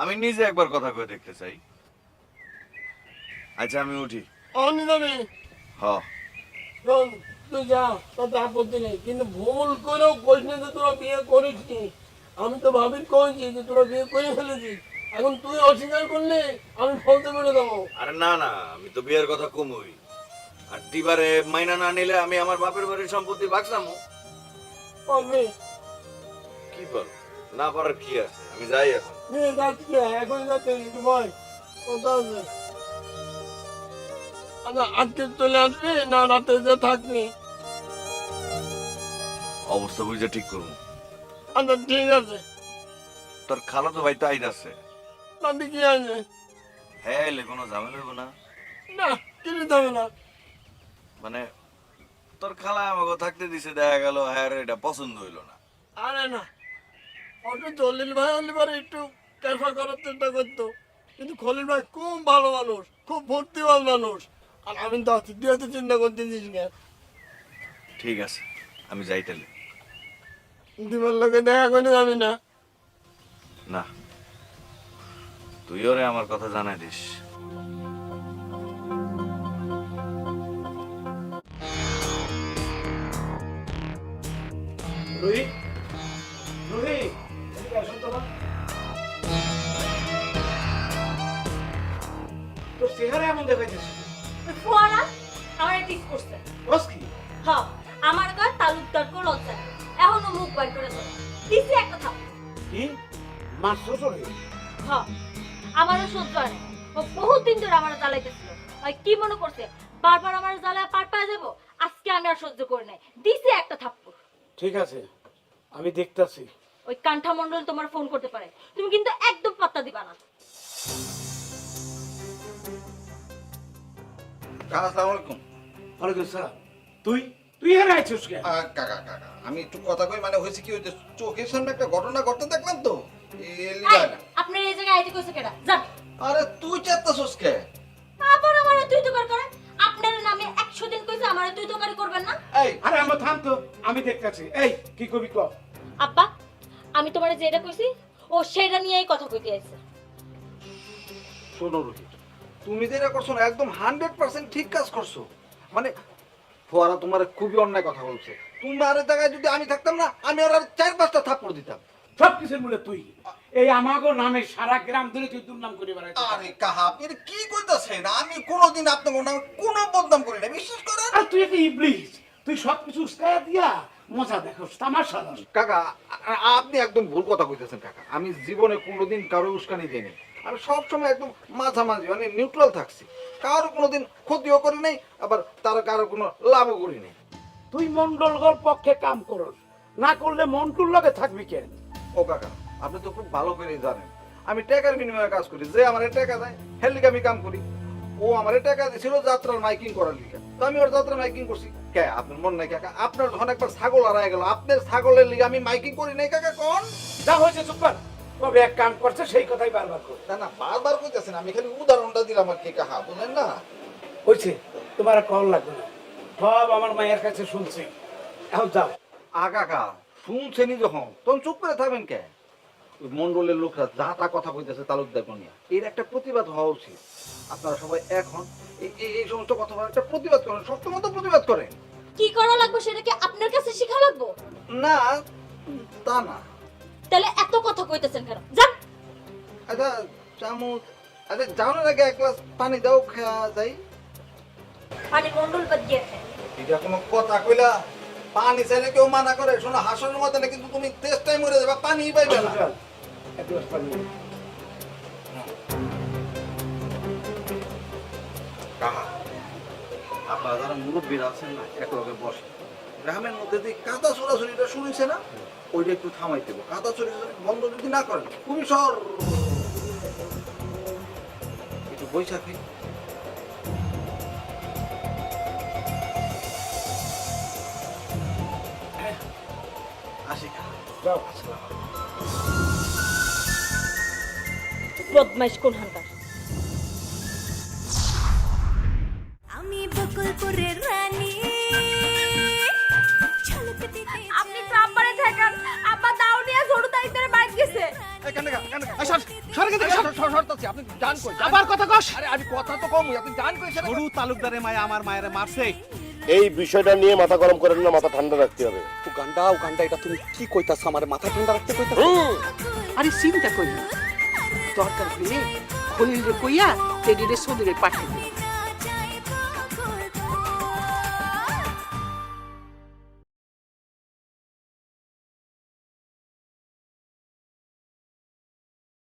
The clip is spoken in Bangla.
আমি নিজে একবার কথা কয়ে দেখতে চাই। আচ্ছা আমি উঠি। অনি যাবি হ। তুই যা তাতে আপত্তি নেই। কিন্তু ভুল করেও কইস না যে তোরা বিয়ে করিস নি। আমি তো ভাবির কইছি যে তোরা বিয়ে করে ফেলেছিস। এখন তুই অস্বীকার করলে আমি ফলতে বেড়ে দেবো। আরে না না আমি তো বিয়ের কথা কমই। আর দিবারে মাইনা না নিলে আমি আমার বাপের বাড়ির সম্পত্তি বাগসামো পারবি? কি পারো না পারার কি আছে? আমি যাই এখন। নিয়ে যাচ্ছি এখন যাচ্ছে ভয় কথা আচ্ছা আজকে চলে আসবি না রাতে যে থাকবি? অবস্থা বুঝে ঠিক করব। আচ্ছা ঠিক আছে। তোর খালা তো ভাই তো আছে। তাতে কি আছে হ্যাঁ এলে কোনো ঝামেলা হইব না। না কিছু মানে তোর খালা আমাকে থাকতে দিছে দেখা গেল হ্যাঁ এটা পছন্দ হইল না। আরে না জলিল ভাই হলে একটু ক্যাফা করার চেষ্টা করতো। কিন্তু খলিল ভাই খুব ভালো মানুষ খুব ভর্তিবাল মানুষ। আর আমি তো আছি তুই চিন্তা করতেছিস কেন ঠিক আছে আমি যাই তাহলে। দিবার লোকে দেখা করে যাবি না? না। তুই ওরে আমার কথা জানাই দিস। রুহি? চেহারা এমন দেখাইতেছে। ফোয়ারা আমার টিস করছে। বস কি? হ আমার গায়ে তালুকদার কো লজ্জা এখনও মুখ বাইর করে চলে দিছি একটা থাপ কি? মাছ শ্বশুরে হ? আমারও সহ্য হয় না ও বহুত দিন ধরে আমার জ্বালাইতেছিল। ওই কি মনে করছে? বারবার আমার জ্বালায় পার পায়ে যাব? আজকে আমি আর সহ্য করি নাই। দিছি একটা থাপ্পড়। ঠিক আছে আমি দেখতাছি। ওই কান্ঠা মন্ডল তোমার ফোন করতে পারে। তুমি কিন্তু একদম পাত্তা দিবা না। আসসালামু আলাইকুম। ওয়ালাইকুম সালাম। তুই তুই এখানে আছিস কেন? আহ, কাকা কাকা আমি একটু কথা কই মানে হয়েছে কি চোখের সামনে একটা ঘটনা ঘটতে দেখলাম তো? এ লিগা এই, না। আপনার এই জায়গায় আইতে কইছে কেডা? যান আরে তুই কে? আবার আমার তুই তো করে আপনার নামে একশো দিন কইছে আমার তুই তো করবেন না। এই। আরে আমার থাম তো আমি দেখতাছি। এই কি কবি আব্বা আমি তোমার যেটা কইছি ও সেটা নিয়েই কথা কইতে আইছে। শোনো তুমি যেটা করছ না একদম হান্ড্রেড পার্সেন্ট ঠিক কাজ করছ। মানে ফোয়ারা তোমার খুবই অন্যায় কথা বলছে। তোমার জায়গায় যদি আমি থাকতাম না আমি ওর চার পাঁচটা থাপ্পড় দিতাম। সব কিছুর মূলে তুই। এই আমাগো নামে সারা গ্রাম ধরে তুই দুর্নাম করে বেড়াইছিস। আরে কাহা আপনি কি কইতাছেন? আমি কোনোদিন আপনার নামে কোনো বদনাম করি না বিশ্বাস করেন? আর তুই একটা ইবলিস তুই সব কিছু উস্কায়া দিয়া মজা দেখোস তামাশা কাকা আপনি একদম ভুল কথা কইতেছেন কাকা। আমি জীবনে কোনোদিন কারও উস্কানি দিইনি। আমি সবসময় একদম মাঝামাঝি মানে নিউট্রাল থাকছি। কারও কোনোদিন ক্ষতিও করি নাই আবার তার কারও কোনো লাভও করি নাই। তুই মন্ডলগর পক্ষে কাম করস না করলে মন্টুর লগে থাকবি কেন? ও কাকা আপনি তো খুব ভালো করে জানেন। আমি টাকার বিনিময়ে কাজ করি যে আমার টাকা দেয় হের লিগে আমি কাম করি। ও আমার টাকা দিছিল যাত্রার মাইকিং করার লিগে। তো আমি ওর যাত্রার মাইকিং করছি। কে আপনার মন নাই কাকা? আপনার যখন একবার ছাগল হারায় গেল আপনার ছাগলের লিগে আমি মাইকিং করি নাই কাকা কোন? যা হয়েছে চুপ কর। তবে এক কাম করছে সেই কথাই বারবার কর না না বারবার কইতেছেন আমি খালি উদাহরণটা দিলাম আর কি কাহা বুঝলেন না? হয়েছে তোমার কল লাগবে না। সব আমার মায়ের কাছে শুনছি। এখন যাও। আকাকা শুনছেনি যখন তখন চুপ করে থাকবেন কে? মন্ডলের লোকরা যা তা কথা কইতেছে তালুকদার নিয়ে এর একটা প্রতিবাদ হওয়া উচিত। আপনারা সবাই এখন এই সমস্ত কথা একটা প্রতিবাদ করেন শক্ত মতো প্রতিবাদ করেন। কি করা লাগবে সেটা কি আপনার কাছে শেখা লাগবো? না তা না। তাহলে কথা কইতেছেন কেন? যান। আচ্ছা চামচ আচ্ছা যাওয়ার আগে এক গ্লাস পানি দাও খাওয়া যাই। পানি মন্ডল বাদ দিয়ে খায়। এটা কোনো কথা কইলা? পানি চাইলে কেউ মানা করে। শোনো হাসনের মতো না কিন্তু তুমি তেষ্টাই মরে যাবে পানি পাইবে না। এক গ্লাস পানি। কাহা আপনারা যারা মুরব্বীরা আছেন না একলগে বসে গ্রামের মধ্যে যে কাদা চোরাচুরিটা শুনেছে না? ওইটা একটু থামাই দেবো। কাদা চুরি বন্ধ যদি না করেন খুবই সর একটু বৈশাখী। বদমাইশ কোন হান্টার আবার কথা কস। আরে আমি কথা তো কমই আপনি জান কই সেটা সরু তালুকদারে মায়া আমার মায়ের মারছে। এই বিষয়টা নিয়ে মাথা গরম করেন না মাথা ঠান্ডা রাখতে হবে। উগান্ডা উগান্ডা এটা তুমি কি কইতাছ? আমার মাথা ঠান্ডা রাখতে কইতাছ? আরে চিন্তা করি না। দরকার হলে খলিল রে কইয়া টেডিরে সদুরে পাঠিয়ে দিই